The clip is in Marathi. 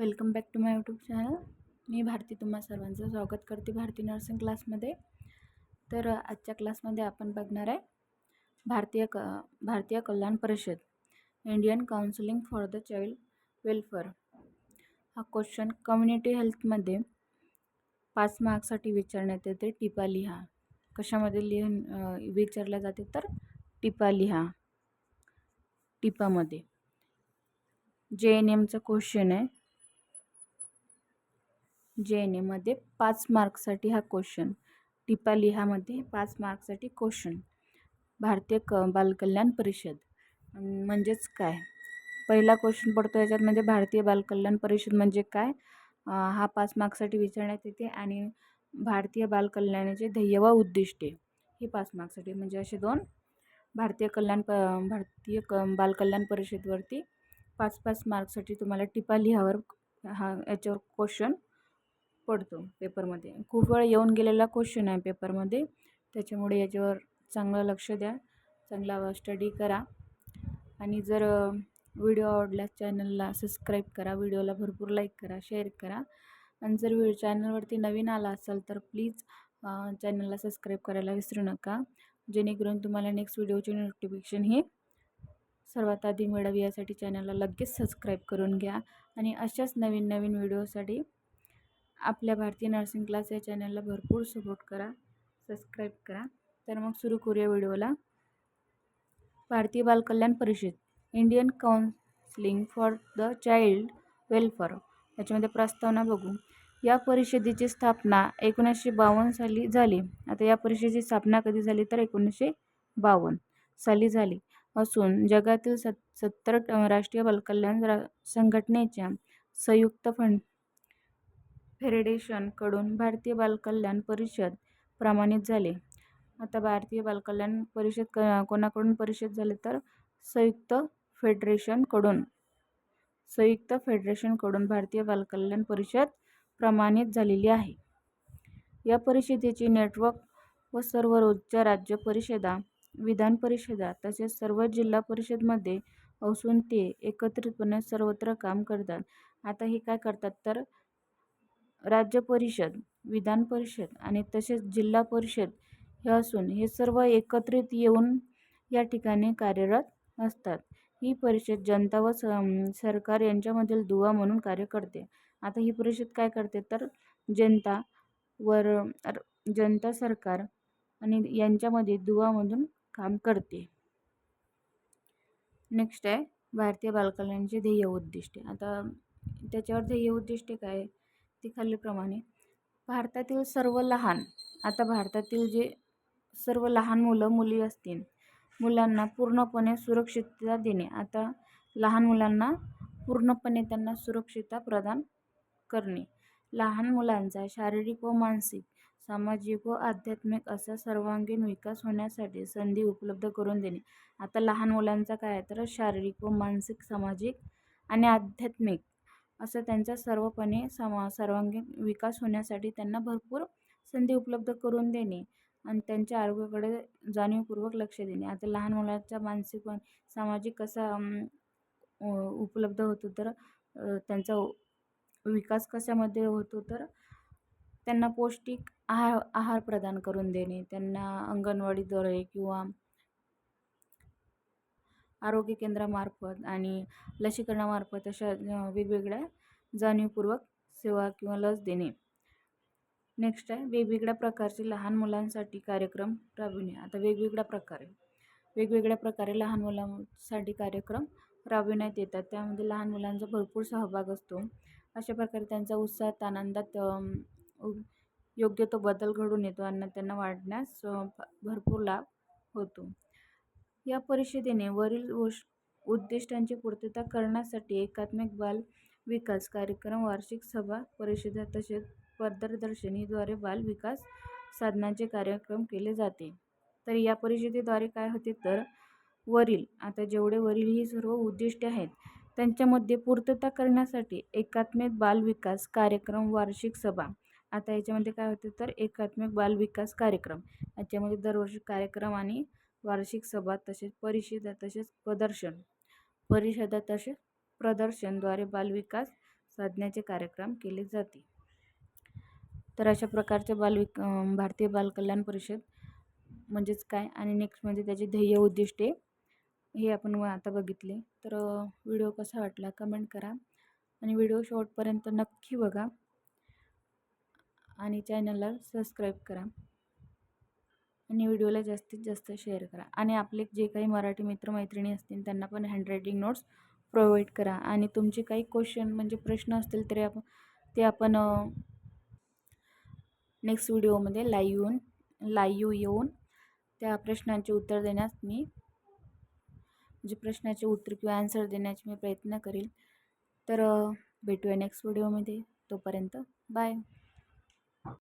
Welcome back to my YouTube channel. मी भारती तुम्हा सर्वांचं स्वागत करते भारती नर्सिंग क्लासमध्ये तर आजच्या क्लासमध्ये आपण बघणार आहे भारतीय क भारतीय कल्याण परिषद Indian counselling for the child welfare हा क्वेश्चन कम्युनिटी हेल्थमध्ये पाच मार्क्ससाठी विचारण्यात येते. टिपा लिहा. कशामध्ये लिहून विचारल्या जाते तर टिपा लिहा. टिपामध्ये. जे एन एमचा क्वेश्चन आहे. जे एन एमध्ये पाच मार्क्ससाठी हा क्वेश्चन टिपा लिहामध्ये पाच मार्कसाठी क्वेश्चन भारतीय क बालकल्याण परिषद. म्हणजेच काय? पहिला क्वेश्चन पडतो याच्यात म्हणजे भारतीय बालकल्याण परिषद म्हणजे काय? हा पाच मार्क्ससाठी विचारण्यात येते आणि भारतीय बालकल्याणाचे ध्येय व उद्दिष्टे हे पाच मार्क्ससाठी म्हणजे असे दोन. भारतीय कल्याण प भारतीय क बालकल्याण परिषदवरती पाच पाच मार्क्ससाठी तुम्हाला टिपा लिहावर हा याच्यावर क्वेश्चन पडतो पेपरमध्ये. खूप वेळा येऊन गेलेला क्वेश्चन आहे पेपरमध्ये. त्याच्यामुळे याच्यावर चांगलं लक्ष द्या. चांगला स्टडी करा. आणि जर व्हिडिओ आवडल्यास चॅनलला सबस्क्राईब करा. व्हिडिओला भरपूर लाईक करा शेअर करा. आणि जर व्हिडिओ चॅनलवरती नवीन आला असाल तर प्लीज चॅनलला सबस्क्राईब करायला विसरू नका. जेणेकरून तुम्हाला नेक्स्ट व्हिडिओची नोटिफिकेशन ही सर्वात आधी मिळावी. यासाठी चॅनलला लगेच सबस्क्राईब करून घ्या. आणि अशाच नवीन नवीन व्हिडिओसाठी आपल्या भारतीय नर्सिंग क्लास या चॅनलला भरपूर सपोर्ट करा सबस्क्राईब करा. तर मग सुरू करूया व्हिडिओला Bharatiya Balkalyan Parishad Indian counselling for the child welfare याच्यामध्ये प्रस्तावना बघू. या परिषदेची स्थापना एकोणीसशे बावन्न साली झाली. आता या परिषदेची स्थापना कधी झाली तर एकोणीसशे बावन्न साली झाली. असून जगातील सत सत्तर राष्ट्रीय बालकल्याण रा संघटनेच्या संयुक्त फंड फेडरेशनकडून भारतीय बालकल्याण परिषद प्रमाणित झाले. आता भारतीय बालकल्याण परिषद क कोणाकडून परिषद झाले तर संयुक्त फेडरेशनकडून संयुक्त फेडरेशनकडून भारतीय बालकल्याण परिषद प्रमाणित झालेली आहे. या परिषदेचे नेटवर्क व सर्व रोजच्या राज्य परिषदा विधान परिषदा तसेच सर्व जिल्हा परिषदमध्ये असून ते एकत्रितपणे सर्वत्र काम करतात. आता हे काय करतात तर राज्य परिषद विधान परिषद आणि तसेच जिल्हा परिषद हे असून हे सर्व एकत्रित येऊन या ठिकाणी कार्यरत असतात. ही परिषद जनता व स सरकार यांच्यामधील दुवा म्हणून कार्य करते. आता ही परिषद काय करते? तर जनता वर जनता सरकार आणि यांच्यामध्ये दुवामधून काम करते. नेक्स्ट आहे भारतीय बालकल्याणचे ध्येय उद्दिष्टे. आता त्याच्यावर ध्येय उद्दिष्टे काय? ती खालीलप्रमाणे भारतातील सर्व लहान आता भारतातील जे सर्व लहान मुलं मुली असतील मुलांना पूर्णपणे सुरक्षितता देणे. आता लहान मुलांना पूर्णपणे त्यांना सुरक्षितता प्रदान करणे. लहान मुलांचा शारीरिक व मानसिक सामाजिक व आध्यात्मिक असा सर्वांगीण विकास होण्यासाठी संधी उपलब्ध करून देणे. आता लहान मुलांचा काय? तर शारीरिक व मानसिक सामाजिक आणि आध्यात्मिक असं त्यांचा सर्वपणे समा सर्वांगीण विकास होण्यासाठी त्यांना भरपूर संधी उपलब्ध करून देणे आणि त्यांच्या आरोग्याकडे जाणीवपूर्वक लक्ष देणे. आता लहान मुलांचा मानसिक व सामाजिक कसा उपलब्ध होतो तर त्यांचा विकास कशामध्ये होतो तर त्यांना पौष्टिक आहार आहार प्रदान करून देणे. त्यांना अंगणवाडीद्वारे किंवा आरोग्य केंद्रामार्फत आणि लसीकरणामार्फत अशा वेगवेगळ्या जाणीवपूर्वक सेवा किंवा लस देणे. नेक्स्ट आहे वेगवेगळ्या प्रकारचे लहान मुलांसाठी कार्यक्रम राबविणे. आता वेगवेगळ्या प्रकारे वेगवेगळ्या प्रकारे लहान मुलांसाठी कार्यक्रम राबविण्यात येतात. त्यामध्ये लहान मुलांचा भरपूर सहभाग असतो. अशा प्रकारे त्यांचा उत्साहात आनंदात योग्य तो बदल घडून येतो आणि त्यांना वाढण्यास भरपूर लाभ होतो. या परिषदेने वरील उश उद्दिष्टांची पूर्तता करण्यासाठी एकात्मिक बाल विकास कार्यक्रम वार्षिक सभा परिषदा तसेच प्रदर्शनीद्वारे बाल विकास साधनांचे कार्यक्रम केले जाते. तर या परिषदेद्वारे काय होते तर वरील आता जेवढे वरील ही सर्व उद्दिष्टे आहेत त्यांच्यामध्ये पूर्तता करण्यासाठी एकात्मिक बाल विकास कार्यक्रम वार्षिक सभा आता याच्यामध्ये काय होते तर एकात्मिक बाल विकास कार्यक्रम याच्यामध्ये दरवर्षी कार्यक्रम आणि वार्षिक सभा तसेच परिषदा तसेच प्रदर्शन. परिषदा तसेच प्रदर्शनद्वारे बालविकास साधण्याचे कार्यक्रम केले जाते. तर अशा प्रकारचे बालविक भारतीय बालकल्याण परिषद म्हणजेच काय आणि नेक्स्ट म्हणजे त्याचे ध्येय उद्दिष्टे हे आपण आता बघितले. तर व्हिडिओ कसा वाटला कमेंट करा आणि व्हिडिओ शॉर्टपर्यंत नक्की बघा आणि चॅनलला सबस्क्राईब करा. आणि व्हिडिओला जास्तीत जास्त शेअर करा. आणि आपले जे काही मराठी मित्रमैत्रिणी असतील त्यांना पण हँडरायटिंग नोट्स प्रोव्हाइड करा. आणि तुमचे काही क्वेश्चन म्हणजे प्रश्न असतील तरी आपण ते आपण नेक्स्ट व्हिडिओमध्ये लाईव्ह येऊन लाईव्ह येऊन त्या प्रश्नांचे उत्तर देण्यास मी म्हणजे प्रश्नाचे उत्तर किंवा आन्सर देण्याचे मी प्रयत्न करेल. तर भेटूया नेक्स्ट व्हिडिओमध्ये. तोपर्यंत बाय